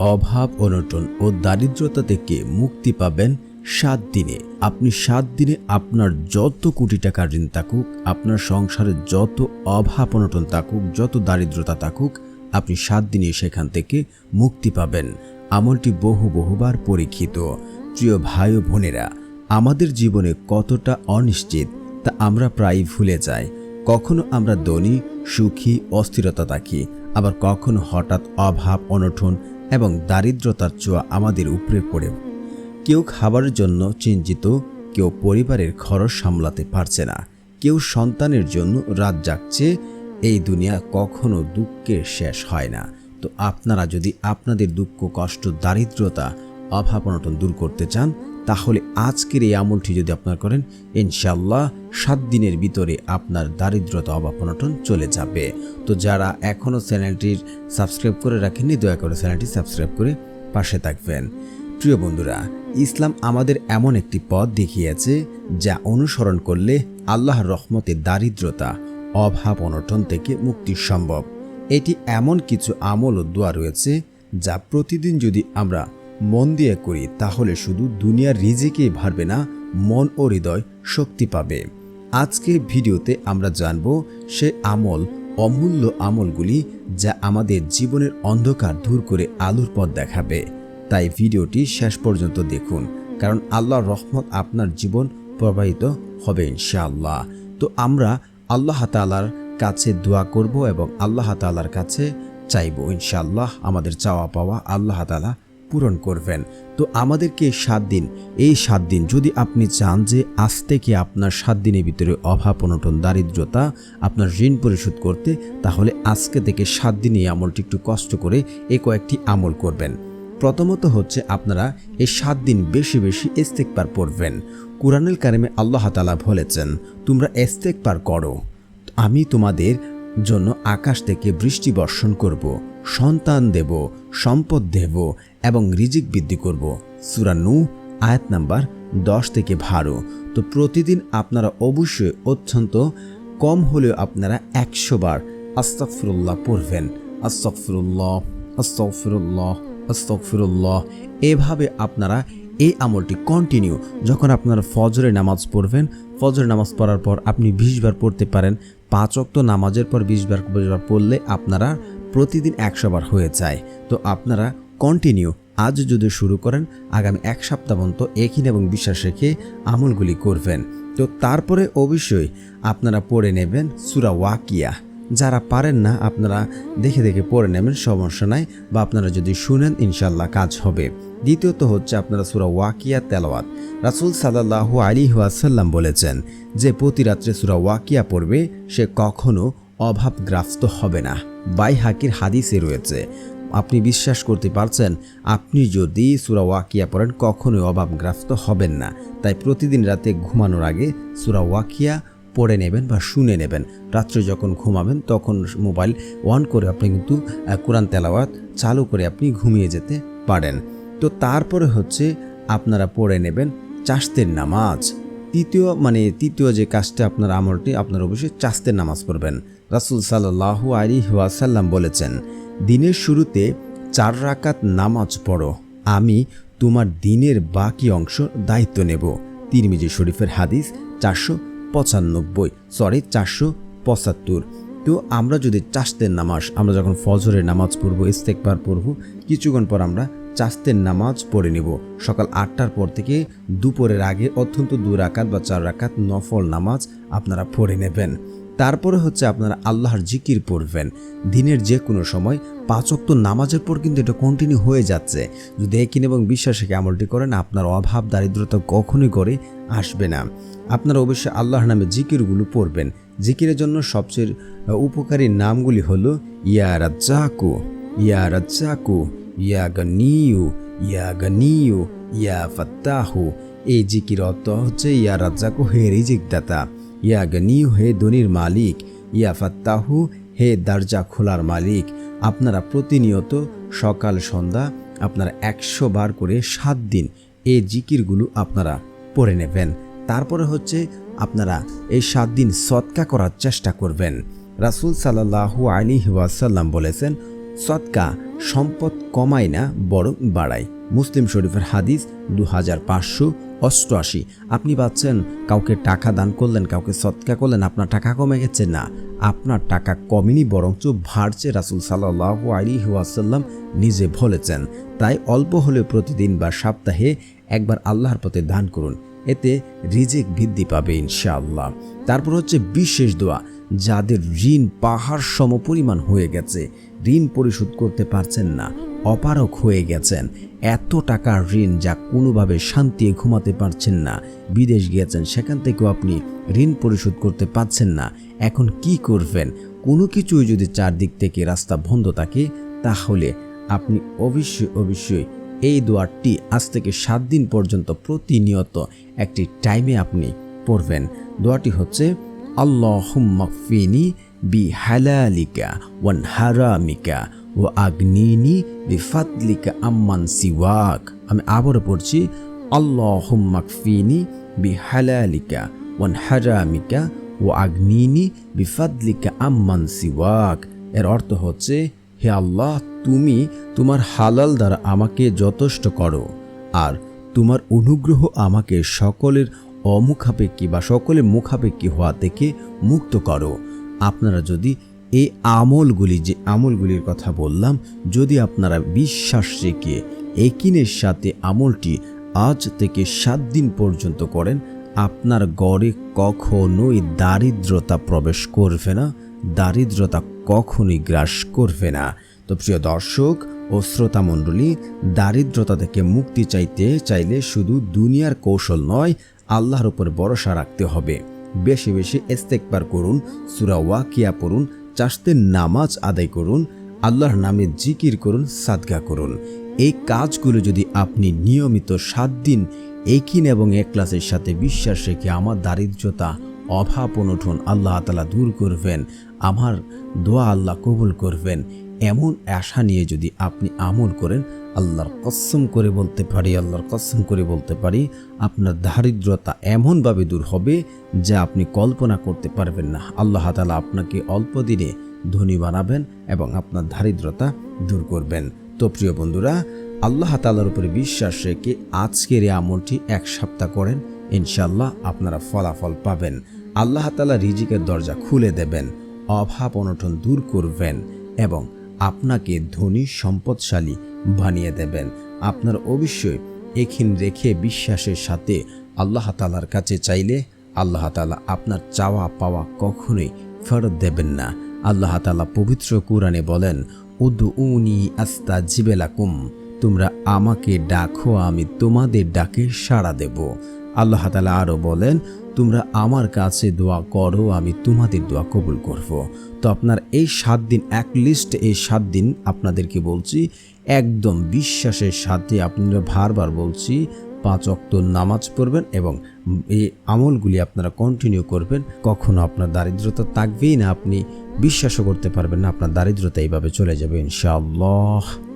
অভাব, অনটন ও দারিদ্রতা থেকে মুক্তি পাবেন সাত দিনে। আপনি সাত দিনে আপনার যত কোটি টাকার ঋণ থাকুক, আপনার সংসারে যত অভাব, অনটন থাকুক, যত দারিদ্রতা থাকুক, আপনি সাত দিনে সেখান থেকে মুক্তি পাবেন। আমলটি বহু বহুবার পরীক্ষিত। প্রিয় ভাই ও বোনেরা, আমাদের জীবনে কতটা অনিশ্চিত তা আমরা প্রায় ভুলে যাই। কখনো আমরা ধনী, সুখী, অস্থিরতা থাকি, আবার কখনো হঠাৎ অভাব, অনটন এবং দারিদ্রতার চোয়া আমাদের উপরে পড়ে। কেউ খাবারের জন্য চিন্তিত, কেউ পরিবারের খরচ সামলাতে পারছে না। কেউ সন্তানের জন্য রাত জাগছে। এই দুনিয়া কখনো দুঃখের শেষ হয় না। তো আপনারা যদি আপনাদের দুঃখ, কষ্ট, দারিদ্রতা অভাব অনটন দূর করতে চান, তাহলে আজকের এই আমলটি যদি আপনার করেন ইনশাল্লাহ সাত দিনের ভিতরে আপনার দারিদ্রতা, অভাব অনটন চলে যাবে। তো যারা এখনও চ্যানেলটির সাবস্ক্রাইব করে রাখেননি, দয়া করে চ্যানেলটি সাবস্ক্রাইব করে পাশে থাকবেন। প্রিয় বন্ধুরা, ইসলাম আমাদের এমন একটি পথ দেখিয়েছে যা অনুসরণ করলে আল্লাহর রহমতে দারিদ্রতা, অভাব অনটন থেকে মুক্তি সম্ভব। এটি এমন কিছু আমল ও দোয়া রয়েছে যা প্রতিদিন যদি আমরা মন দিয়ে করি, তাহলে শুধু দুনিয়ার রিজিকেই ভারবে না, মন ও হৃদয় শক্তি পাবে। আজকের ভিডিওতে আমরা জানব সে আমল, অমূল্য আমলগুলি যা আমাদের জীবনের অন্ধকার দূর করে আলোর পথ দেখাবে। তাই ভিডিওটি শেষ পর্যন্ত দেখুন, কারণ আল্লাহর রহমত আপনার জীবন প্রবাহিত হবে ইনশাআল্লাহ। তো আমরা আল্লাহ তালার কাছে দোয়া করব এবং আল্লাহ তালার কাছে চাইব, ইনশাআল্লাহ আমাদের চাওয়া পাওয়া আল্লাহ তালা পূরণ করবেন। তো আমাদেরকে সাত দিন, এই সাত দিন যদি আপনি চান যে আজ থেকে আপনার সাত দিনের ভিতরে অভাব, অনটন, দারিদ্রতা আপনার ঋণ পরিশোধ করতে, তাহলে আজকে থেকে সাত দিন এই আমলটি একটু কষ্ট করে এ কয়েকটি আমল করবেন। প্রথমত হচ্ছে আপনারা এই সাত দিন বেশি বেশি ইস্তেকবার পড়বেন। কুরআনুল কারিমে আল্লাহ তালা বলেছেন, তোমরা ইস্তেকবার করো। আমি তোমাদের জন্য আকাশ থেকে বৃষ্টি বর্ষণ করব, সন্তান দেব, সম্পদ দেব এবং রিজিক বৃদ্ধি করব। সুরানু আয়াত নাম্বার দশ থেকে বারো। তো প্রতিদিন আপনারা অবশ্যই অত্যন্ত কম হলেও আপনারা একশো বার আস্তফিরুল্লাহ পড়বেন। আস্তফিরুল্লাহ আস্তফিরুল্লাহ আস্তফিরুল্লাহ এভাবে আপনারা এই আমলটি কন্টিনিউ যখন আপনারা ফজরে নামাজ পড়বেন, ফজরের নামাজ পড়ার পর আপনি বিশ বার পড়তে পারেন। পাঁচ অক্ত নামাজের পর বিশ বার বিশ বার পড়লে আপনারা প্রতিদিন একশো বার হয়ে যায়। তো আপনারা কন্টিনিউ আজ যদি শুরু করেন, আগামী এক সপ্তাহ পর্যন্ত একই এবং বিশ্বাস রেখে আমলগুলি করবেন। তো তারপরে অবশ্যই আপনারা পড়ে নেবেন সুরা ওয়াকিয়া। যারা পারেন না, আপনারা দেখে দেখে পড়ে নেবেন, সমস্যা নাই। বা আপনারা যদি শুনেন ইনশাল্লাহ কাজ হবে। দ্বিতীয়ত হচ্ছে আপনারা সুরা ওয়াকিয়া তেলাওয়াত। রাসুল সাল্লাহু আলী ওয়াসাল্লাম বলেছেন যে প্রতি রাত্রে সুরা ওয়াকিয়া পড়বে, সে কখনো অভাবগ্রস্ত হবে না। বাই হাকির হাদিসে রয়েছে আপনি বিশ্বাস করতে পারছেন, আপনি যদি সুরা ওয়াকিয়া পড়েন, কখনোই অভাবগ্রস্ত হবেন না। তাই প্রতিদিন রাতে ঘুমানোর আগে সুরা ওয়াকিয়া পড়ে নেবেন বা শুনে নেবেন। রাত্রে যখন ঘুমাবেন, তখন মোবাইল অন করে আপনি কিন্তু কোরআন তেলাওয়াত চালু করে আপনি ঘুমিয়ে যেতে পারেন। তো তারপরে হচ্ছে আপনারা পড়ে নেবেন চাস্তের নামাজ। তৃতীয় মানে তৃতীয় যে কাজটা আপনার আমলটি, আপনার অবশ্যই চাস্তের নামাজ পড়বেন। রাসুল সাল্লাহু আলী ওয়াসাল্লাম বলেছেন দিনের শুরুতে চার রাকাত নামাজ পড়ো। আমি তোমার দিনের বাকি অংশ দায়িত্ব নেব। তিরমিজি শরীফের হাদিস চারশো পঁচানব্বই সরি চারশো পঁচাত্তর। তো আমরা যদি চাষতের নামাজ, আমরা যখন ফজরের নামাজ পড়ব, ইস্তেকবার পড়ব, কিছুক্ষণ পর আমরা চাস্তের নামাজ পড়ে নেব। সকাল আটটার পর থেকে দুপুরের আগে অত্যন্ত দু রাকাত বা চার রাকাত নফল নামাজ আপনারা পড়ে নেবেন। তারপরে হচ্ছে আপনারা আল্লাহর জিকির পড়বেন। দিনের যে কোনো সময় পাঁচক্ত নামাজের পর কিন্তু এটা কন্টিনিউ হয়ে যাচ্ছে। যদি একিন এবং বিশ্বাসকে আমলটি করেন, আপনার অভাব, দারিদ্রতা কখনোই করে আসবে না। আপনারা অবশ্যই আল্লাহর নামে জিকিরগুলো পড়বেন। জিকিরের জন্য সবচেয়ে উপকারী নামগুলি হলো ইয়া রাজ্জাকু ইয়া রাজ্জাকু, ইয়া গনিউ ইয়া গনিউ ইয়া ফাত্তাহু। এই জিকির অর্থ হচ্ছে ইয়া রাজ্জাকু হে রিজিক দাতা ইয়া গনিউ হে ধনির মালিক, ইয়া ফাত্তাহু হে দরজা খোলার মালিক। আপনারা প্রতিনিয়ত সকাল, সন্ধ্যা আপনারা একশো বার করে সাত দিন এই জিকিরগুলো আপনারা পড়ে নেবেন। তারপরে হচ্ছে আপনারা এই সাত দিন সৎকা করার চেষ্টা করবেন। রাসুল সাল্লাহু আলী ওয়াসাল্লাম বলেছেন, সৎকা সম্পদ কমায় না, বরং বাড়ায়। মুসলিম শরীফের হাদিস দু হাজার পাঁচশো অষ্টআশি। আপনি পাচ্ছেন, কাউকে টাকা দান করলেন, কাউকে সৎকা করলেন, আপনার টাকা কমে গেছে? না, আপনার টাকা কমেনি, বরঞ্চ ভাড়ছে রাসুল সাল্লাহ আলী ওয়াসাল্লাম নিজে বলেছেন। তাই অল্প হলেও প্রতিদিন বা সপ্তাহে একবার আল্লাহর পথে দান করুন, এতে রিজিক বৃদ্ধি পাবে ইনশাআল্লাহ। তারপর হচ্ছে বিশেষ দোয়া, যাদের ঋণ পাহাড় সম পরিমাণ হয়ে গেছে, ঋণ পরিশোধ করতে পারছেন না অপারক হয়ে গেছেন। এত টাকার ঋণ যা কোনোভাবে শান্তি ঘুমাতে পারছেন না। বিদেশ গিয়েছেন, সেখান থেকেও আপনি ঋণ পরিশোধ করতে পারছেন না। এখন কি করবেন? কোনো কিছুই যদি চারদিক থেকে রাস্তা বন্ধ থাকে, তাহলে আপনি অবশ্যই অবশ্যই এই দোয়ারটি আজ থেকে সাত দিন পর্যন্ত প্রতিনিয়ত একটি টাইমে আপনি পড়বেন। দোয়াটি হচ্ছে আল্লাহ আল্লাহুম্মাকফিনি বি হালালিকা ওয়ান হারামিকা ও আগ্নিনি বি ফাতলিকা আম্মান সিওয়াক। আমি আবারও পড়ছি আল্লাহুম্মাকফিনি বি হালালিকা ওয়ান হারামিকা ও আগ্নিনি বি ফাদলিকা আম্মান সিওয়াক। এর অর্থ হচ্ছে, হে আল্লাহ, তুমি তোমার হালাল দ্বারা আমাকে যথেষ্ট করো, আর তোমার অনুগ্রহ আমাকে সকলের অমুখাপেক্ষী বা সকলের মুখাপেক্ষী হওয়া থেকে মুক্ত করো। আপনারা যদি এই আমলগুলি যে আমলগুলির কথা বললাম, যদি আপনারা বিশ্বাস রেখে একিনের সাথে আমলটি আজ থেকে সাত দিন পর্যন্ত করেন, আপনার গড়ে কখনোই দারিদ্রতা প্রবেশ করবে না, দারিদ্রতা কখনোই গ্রাস করবে না। তো প্রিয় দর্শক ও শ্রোতা মণ্ডলী, দারিদ্রতা থেকে মুক্তি চাইতে চাইলে শুধু দুনিয়ার কৌশল নয়, আল্লাহর উপর ভরসা রাখতে হবে। বেশি বেশি এস্তেকবার করুন, সুরা ওয়াকিয়া পড়ুন চাষতে নামাজ আদায় করুন, আল্লাহর নামে জিকির করুন, সাদগা করুন। এই কাজগুলো যদি আপনি নিয়মিত সাত দিন একিন এবং একলাসের সাথে বিশ্বাস রেখে আমার দারিদ্রতা, অভাব অনুঠন আল্লাহ তালা দূর করবেন, আমার দোয়া আল্লাহ কবুল করবেন এমন আশা নিয়ে যদি আপনি আমল করেন, আল্লাহর কসম করে বলতে পারি, আল্লাহর কসম করে বলতে পারি, আপনার দারিদ্রতা এমনভাবে দূর হবে যা আপনি কল্পনা করতে পারবেন না। আল্লাহ তালা আপনাকে অল্প দিনে ধনী বানাবেন এবং আপনার দারিদ্রতা দূর করবেন। তো প্রিয় বন্ধুরা, আল্লাহ তালার উপরে বিশ্বাস রেখে আজকের এই আমলটি এক সপ্তাহ করেন ইনশাল্লাহ আপনারা ফলাফল পাবেন। আল্লাহ তালা রিজিকের দরজা খুলে দেবেন, অভাব অনটন দূর করবেন এবং আপনাকে ধনী, সম্পদশালী বানিয়ে দেবেন। আপনার অবশ্যই এখিন রেখে বিশ্বাসের সাথে আল্লাহ তালার কাছে চাইলে আল্লাহ তালা আপনার চাওয়া পাওয়া কখনোই ফেরত দেবেন না। আল্লাহ তালা পবিত্র কুরআনে বলেন উদু উনি আস্তা জিবেলাকুম তোমরা আমাকে ডাকো, আমি তোমাদের ডাকে সাড়া দেব। আল্লাহ তালা আরও বলেন, তোমরা আমার কাছে দোয়া করো, আমি তোমাদের দোয়া কবুল করব। তো আপনার এই সাত দিন, এক লিস্ট এই সাত দিন আপনাদেরকে বলছি, একদম বিশ্বাসের সাথে আপনারা বারবার বলছি, পাঁচ অক্ত নামাজ পড়বেন এবং এই আমলগুলি আপনারা কন্টিনিউ করবেন। কখনো আপনার দারিদ্রতা থাকবেই না, আপনি বিশ্বাসও করতে পারবেন না, আপনার দারিদ্রতা এইভাবে চলে যাবে, ইনশাআল্লাহ।